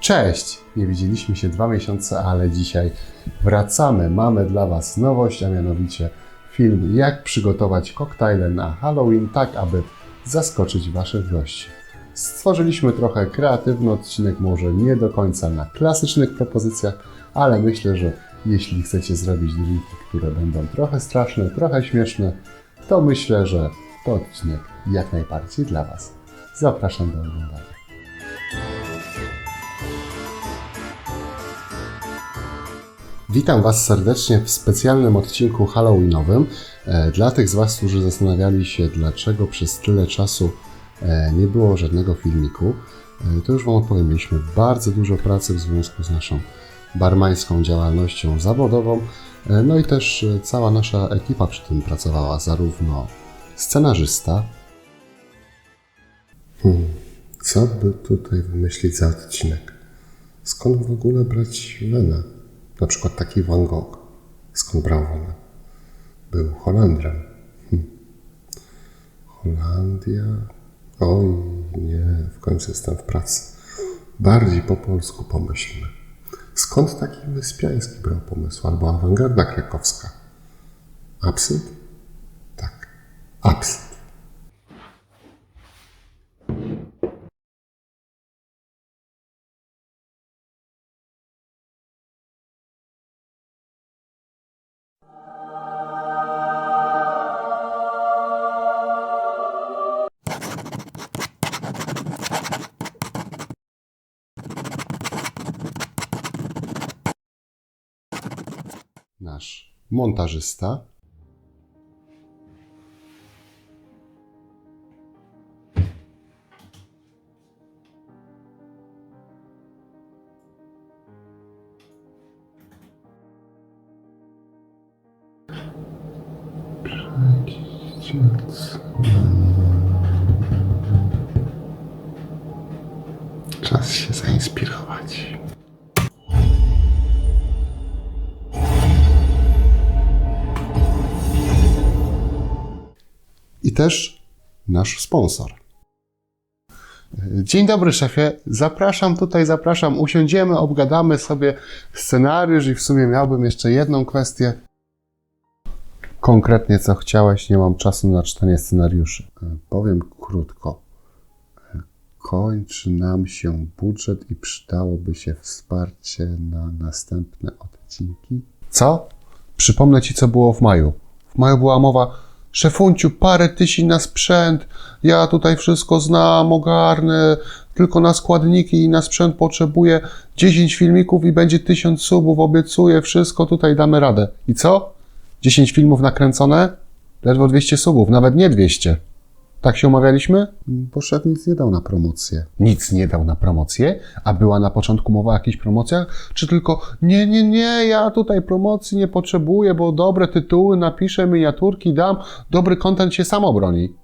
Cześć! Nie widzieliśmy się dwa miesiące, ale dzisiaj wracamy. Mamy dla Was nowość, a mianowicie film Jak przygotować koktajle na Halloween, tak aby zaskoczyć Waszych gości. Stworzyliśmy trochę kreatywny odcinek, może nie do końca na klasycznych propozycjach, ale myślę, że jeśli chcecie zrobić drinki, które będą trochę straszne, trochę śmieszne, to myślę, że to odcinek jak najbardziej dla Was. Zapraszam do oglądania. Witam Was serdecznie w specjalnym odcinku Halloweenowym. E, Dla tych z Was, którzy zastanawiali się, dlaczego przez tyle czasu e, nie było żadnego filmiku, e, to już Wam odpowiem. Mieliśmy bardzo dużo pracy w związku z naszą barmańską działalnością zawodową. No i też cała nasza ekipa przy tym pracowała, zarówno scenarzysta. Hmm, co by tutaj wymyślić za odcinek? Skąd w ogóle brać wenę? Na przykład taki Van Gogh. Skąd brał wenę? Był Holendrem. Hm. Holandia. Oj, nie, w końcu jestem w pracy. Bardziej po polsku pomyślmy. Skąd taki Wyspiański brał pomysł? Albo awangarda krakowska? Absynt? Tak, absynt. Montażysta. Czas się zainspirować. Też nasz sponsor. Dzień dobry, szefie. Zapraszam tutaj, zapraszam. Usiądziemy, obgadamy sobie scenariusz i w sumie miałbym jeszcze jedną kwestię. Konkretnie co chciałeś, nie mam czasu na czytanie scenariuszy. E, Powiem krótko. E, Kończy nam się budżet i przydałoby się wsparcie na następne odcinki. Co? Przypomnę ci, co było w maju. W maju była mowa, szefunciu, parę tysięcy na sprzęt, ja tutaj wszystko znam, ogarnę, tylko na składniki i na sprzęt potrzebuję 10 filmików i będzie 1000 subów, obiecuję, wszystko tutaj damy radę. I co? 10 filmów nakręcone? Ledwo 200 subów, nawet nie 200. Tak się umawialiśmy? Bo szef nic nie dał na promocję. Nic nie dał na promocję? A była na początku mowa o jakichś promocjach? Czy tylko nie, nie, nie, ja tutaj promocji nie potrzebuję, bo dobre tytuły napiszę, miniaturki dam, dobry kontent się sam obroni.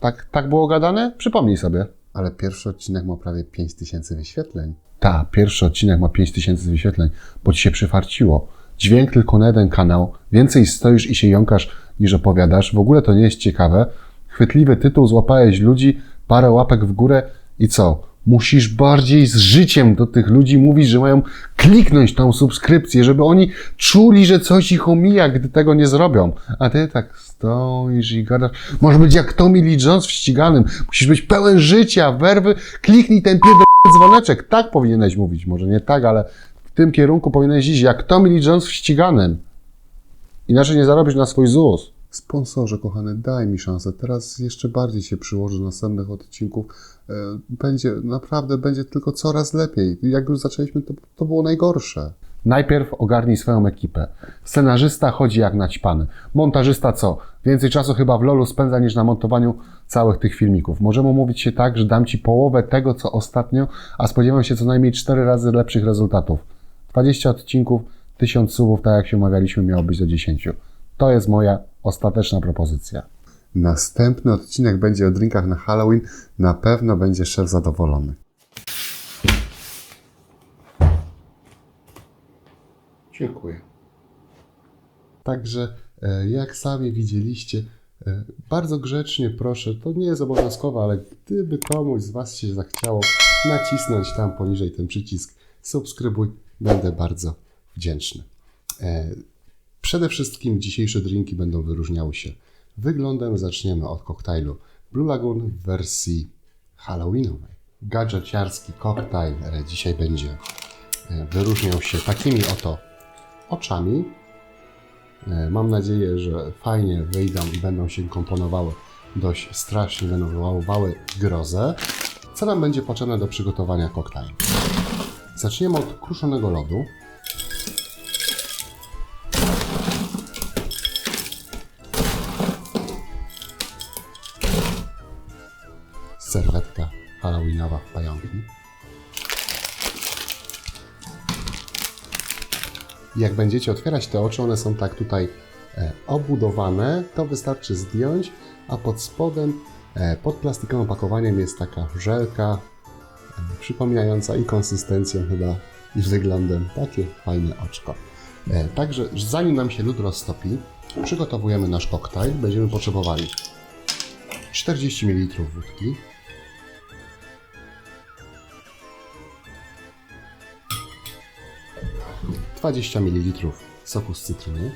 Tak, tak było gadane? Przypomnij sobie. Ale pierwszy odcinek ma prawie 5000 wyświetleń. Tak, pierwszy odcinek ma 5000 wyświetleń, bo ci się przyfarciło. Dźwięk tylko na jeden kanał, więcej stoisz i się jąkasz niż opowiadasz. W ogóle to nie jest ciekawe. Chwytliwy tytuł, złapałeś ludzi, parę łapek w górę i co? Musisz bardziej z życiem do tych ludzi mówić, że mają kliknąć tą subskrypcję, żeby oni czuli, że coś ich omija, gdy tego nie zrobią. A ty tak stoisz i gadasz. Może być jak Tommy Lee Jones w ściganym. Musisz być pełen życia, werwy. Kliknij ten pierdol dzwoneczek. Tak powinieneś mówić. Może nie tak, ale w tym kierunku powinieneś iść jak Tommy Lee Jones w ściganym. Inaczej nie zarobisz na swój ZUS. Sponsorze, kochany, daj mi szansę. Teraz jeszcze bardziej się przyłożę do następnych odcinków. E, Będzie, naprawdę będzie tylko coraz lepiej. Jak już zaczęliśmy, to, to było najgorsze. Najpierw ogarnij swoją ekipę. Scenarzysta chodzi jak naćpany. Montażysta co? Więcej czasu chyba w LoLu spędza niż na montowaniu całych tych filmików. Możemy umówić się tak, że dam Ci połowę tego, co ostatnio, a spodziewam się co najmniej 4 razy lepszych rezultatów. 20 odcinków, 1000 subów, tak jak się umawialiśmy, miało być do 10. To jest moja ostateczna propozycja. Następny odcinek będzie o drinkach na Halloween. Na pewno będzie szef zadowolony. Dziękuję. Także, e, jak sami widzieliście, e, bardzo grzecznie proszę, to nie jest obowiązkowe, ale gdyby komuś z Was się zachciało nacisnąć tam poniżej ten przycisk subskrybuj, będę bardzo wdzięczny. Przede wszystkim dzisiejsze drinki będą wyróżniały się wyglądem. Zaczniemy od koktajlu Blue Lagoon w wersji halloweenowej. Gadżeciarski koktajl dzisiaj będzie e, wyróżniał się takimi oto oczami. E, Mam nadzieję, że fajnie wyjdą i będą się komponowały dość strasznie, będą wywoływały grozę. Co nam będzie potrzebne do przygotowania koktajlu? Zaczniemy od kruszonego lodu. Serwetka halloweenowa w pająki. Jak będziecie otwierać te oczy, one są tak tutaj e, obudowane, to wystarczy zdjąć, a pod spodem, e, pod plastikowym opakowaniem jest taka żelka e, przypominająca i konsystencją chyba i wyglądem takie fajne oczko. Także zanim nam się lód roztopi, przygotowujemy nasz koktajl. Będziemy potrzebowali 40 ml wódki, Dwadzieścia ml soku z cytryny,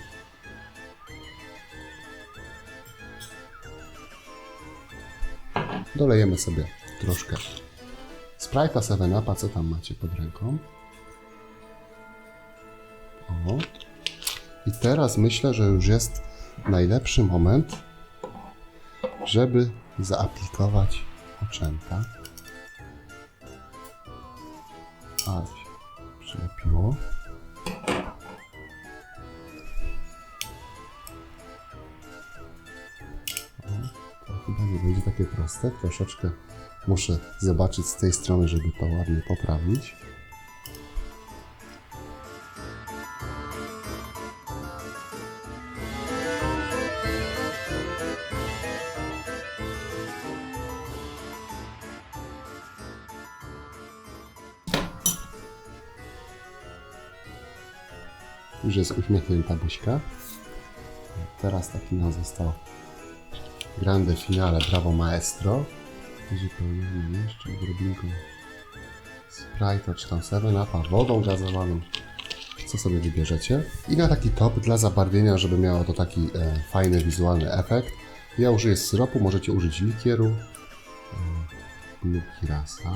dolejemy sobie troszkę Sprite'a 7-Upa, co tam macie pod ręką. O. I teraz myślę, że już jest najlepszy moment, żeby zaaplikować oczęta. Ale się przylepiło. Będzie takie proste. Troszeczkę muszę zobaczyć z tej strony, żeby to ładnie poprawić. Już jest uśmiechnięta buźka. Teraz taki nam został grande finale Brawo Maestro. Uzupełniamy jeszcze odrobinką Sprite'a czy tam 7-Upa wodą gazowaną. Co sobie wybierzecie. I na taki top dla zabarwienia, żeby miało to taki e, fajny wizualny efekt. Ja użyję syropu, możecie użyć likieru e, lub kirasa.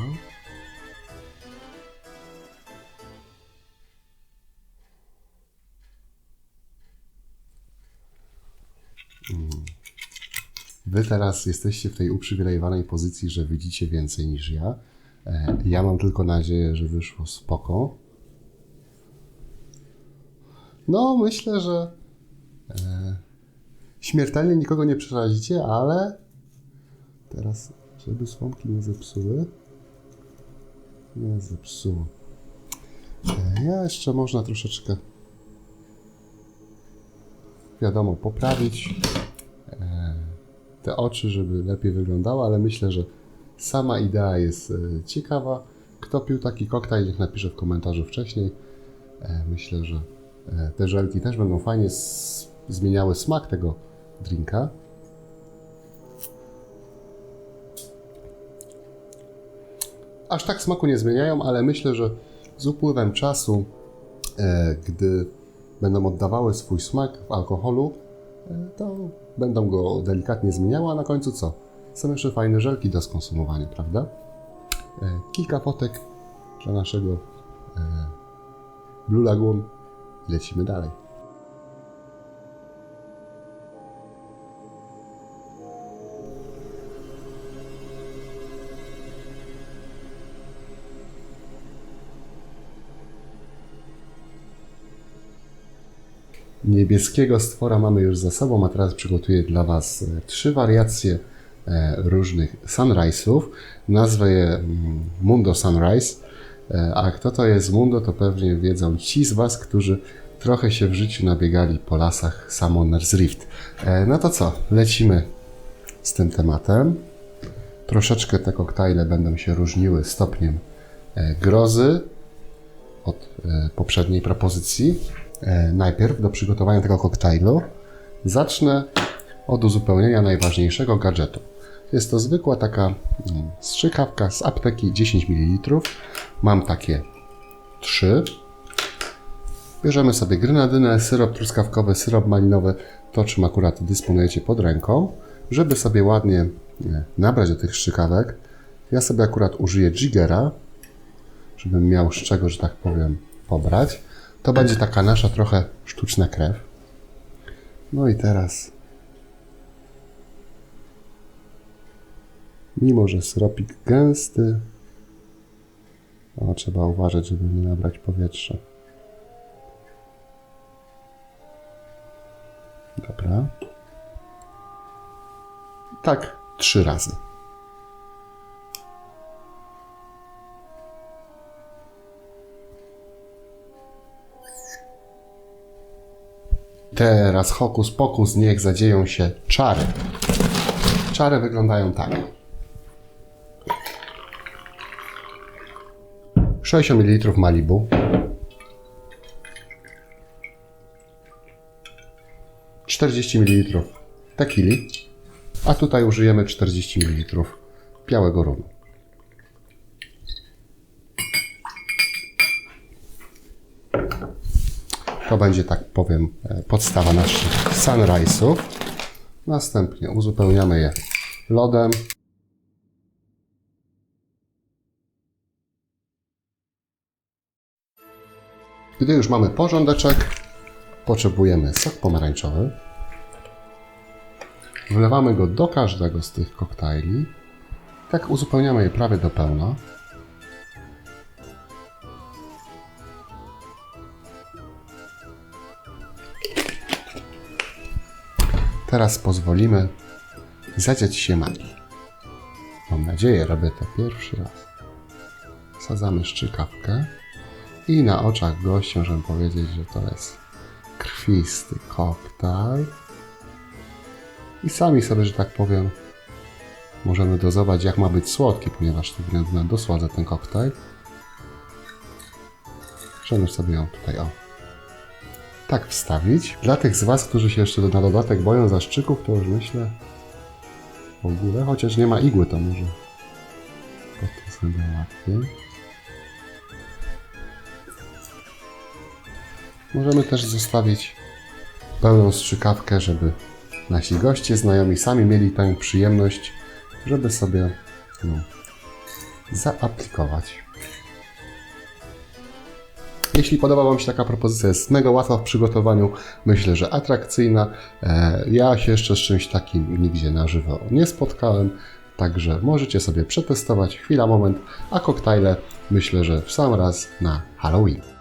Wy teraz jesteście w tej uprzywilejowanej pozycji, że widzicie więcej niż ja. E, Ja mam tylko nadzieję, że wyszło spoko. No, myślę, że e, śmiertelnie nikogo nie przerazicie, ale teraz, żeby słomki nie zepsuły. Nie zepsuło. E, Ja jeszcze można troszeczkę, wiadomo, poprawić te oczy, żeby lepiej wyglądały, ale myślę, że sama idea jest e, ciekawa. Kto pił taki koktajl, niech napisze w komentarzu wcześniej. E, Myślę, że e, te żelki też będą fajnie zmieniały smak tego drinka. Aż tak smaku nie zmieniają, ale myślę, że z upływem czasu, gdy będą oddawały swój smak w alkoholu, to będą go delikatnie zmieniały, a na końcu co? Są jeszcze fajne żelki do skonsumowania, prawda? E, Kilka fotek dla naszego e, Blue Lagoon. Lecimy dalej. Niebieskiego stwora mamy już za sobą, a teraz przygotuję dla Was e, trzy wariacje e, różnych sunrise'ów. Nazwę je mm, Mundo Sunrise, E, a kto to jest Mundo, to pewnie wiedzą ci z Was, którzy trochę się w życiu nabiegali po lasach Summoner's Rift. No to co, lecimy z tym tematem. Troszeczkę te koktajle będą się różniły stopniem grozy od poprzedniej propozycji. E, Najpierw do przygotowania tego koktajlu zacznę od uzupełnienia najważniejszego gadżetu. Jest to zwykła taka mm, strzykawka z apteki 10 ml. Mam takie trzy. Bierzemy sobie grenadynę, syrop truskawkowy, syrop malinowy, to czym akurat dysponujecie pod ręką, żeby sobie ładnie e, nabrać do tych strzykawek. Ja sobie akurat użyję Jiggera, żebym miał z czego, że tak powiem, pobrać. To będzie taka nasza trochę sztuczna krew. No i teraz, mimo że syropik gęsty, o, trzeba uważać, żeby nie nabrać powietrza. Dobra. Tak, trzy razy. Teraz hokus pokus, niech zadzieją się czary. Czary wyglądają tak. 60 ml Malibu. 40 ml tequili, a tutaj użyjemy 40 ml białego rumu. To będzie, tak powiem, e, podstawa naszych sunrise'ów. Następnie uzupełniamy je lodem. Gdy już mamy porządeczek, potrzebujemy sok pomarańczowy. Wlewamy go do każdego z tych koktajli. Tak uzupełniamy je prawie do pełna. Teraz pozwolimy zadziać się magii. Mam nadzieję, robię to pierwszy raz. Sadzamy szczykawkę i na oczach gościa możemy powiedzieć, że to jest krwisty koktajl. I sami sobie, że tak powiem, możemy dozować, jak ma być słodki, ponieważ to względu dosładza ten koktajl. Możemy sobie ją tutaj o tak wstawić. Dla tych z Was, którzy się jeszcze na dodatek boją zaszczyków, to już myślę w ogóle, chociaż nie ma igły, to może to sobie łatwiej. Możemy też zostawić pełną strzykawkę, żeby nasi goście, znajomi sami mieli tę przyjemność, żeby sobie no, zaaplikować. Jeśli podoba Wam się taka propozycja, jest mega łatwa w przygotowaniu, myślę, że atrakcyjna. E, Ja się jeszcze z czymś takim nigdzie na żywo nie spotkałem, także możecie sobie przetestować chwila, moment, a koktajle myślę, że w sam raz na Halloween.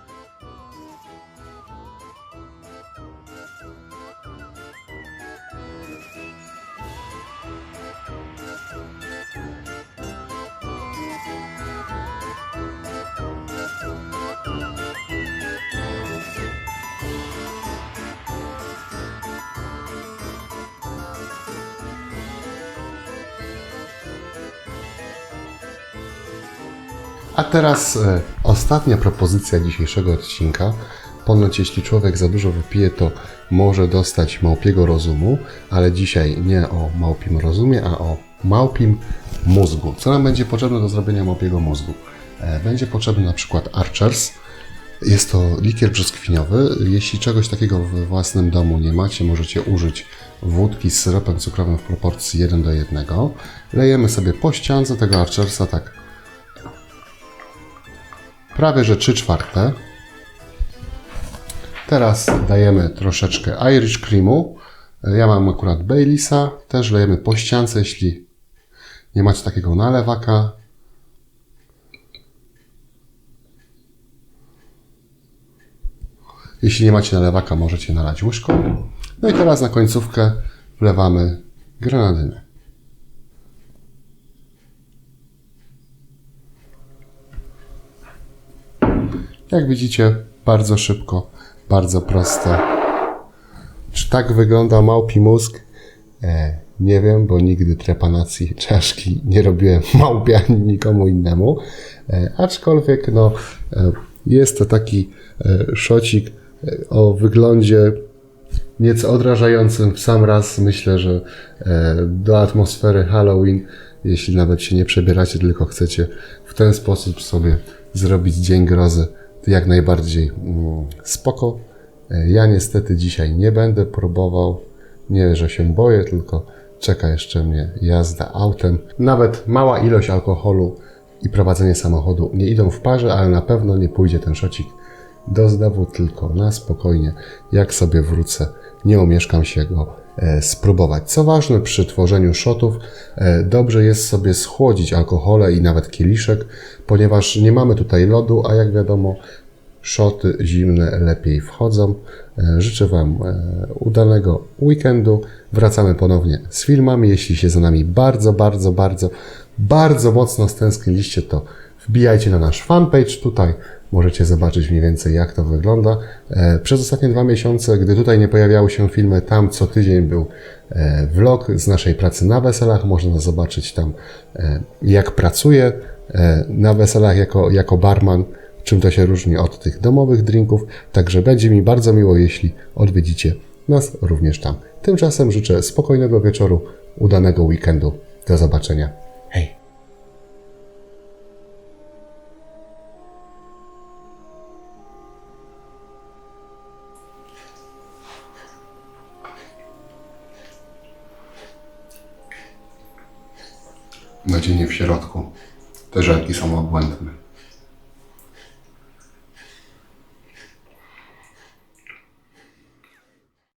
A teraz e, ostatnia propozycja dzisiejszego odcinka. Ponoć jeśli człowiek za dużo wypije, to może dostać małpiego rozumu, ale dzisiaj nie o małpim rozumie, a o małpim mózgu. Co nam będzie potrzebne do zrobienia małpiego mózgu? E, Będzie potrzebny na przykład Archers. Jest to likier brzoskwiniowy. Jeśli czegoś takiego w własnym domu nie macie, możecie użyć wódki z syropem cukrowym w proporcji 1 do 1. Lejemy sobie po ściance tego Archersa tak prawie że 3 czwarte. Teraz dajemy troszeczkę Irish Creamu. Ja mam akurat Baileysa. Też lejemy po ściance, jeśli nie macie takiego nalewaka. Jeśli nie macie nalewaka, możecie nalać łyżką. No i teraz na końcówkę wlewamy grenadynę. Jak widzicie, bardzo szybko, bardzo proste. Czy tak wygląda małpi mózg? E, nie wiem, bo nigdy trepanacji czaszki nie robiłem małpie ani nikomu innemu. E, aczkolwiek, no, e, jest to taki e, szocik e, o wyglądzie nieco odrażającym w sam raz. Myślę, że e, do atmosfery Halloween, jeśli nawet się nie przebieracie, tylko chcecie w ten sposób sobie zrobić dzień grozy, jak najbardziej mm, spoko. E, Ja niestety dzisiaj nie będę próbował. Nie, że się boję, tylko czeka jeszcze mnie jazda autem. Nawet mała ilość alkoholu i prowadzenie samochodu nie idą w parze, ale na pewno nie pójdzie ten szocik do zdawu, tylko na spokojnie. Jak sobie wrócę, nie omieszkam się go e, spróbować. Co ważne przy tworzeniu shotów, e, dobrze jest sobie schłodzić alkohole i nawet kieliszek, ponieważ nie mamy tutaj lodu, a jak wiadomo, szoty zimne lepiej wchodzą. E, Życzę Wam udanego weekendu. Wracamy ponownie z filmami. Jeśli się za nami bardzo, bardzo, bardzo, bardzo mocno stęskniliście, to wbijajcie na nasz fanpage. Tutaj możecie zobaczyć mniej więcej, jak to wygląda. E, Przez ostatnie dwa miesiące, gdy tutaj nie pojawiały się filmy, tam co tydzień był e, vlog z naszej pracy na weselach. Można zobaczyć tam, e, jak pracuję na weselach jako, jako barman czym to się różni od tych domowych drinków. Także będzie mi bardzo miło, jeśli odwiedzicie nas również tam. Tymczasem życzę spokojnego wieczoru, udanego weekendu. Do zobaczenia. Hej! Nadzienie w środku. Te żelki są obłędne.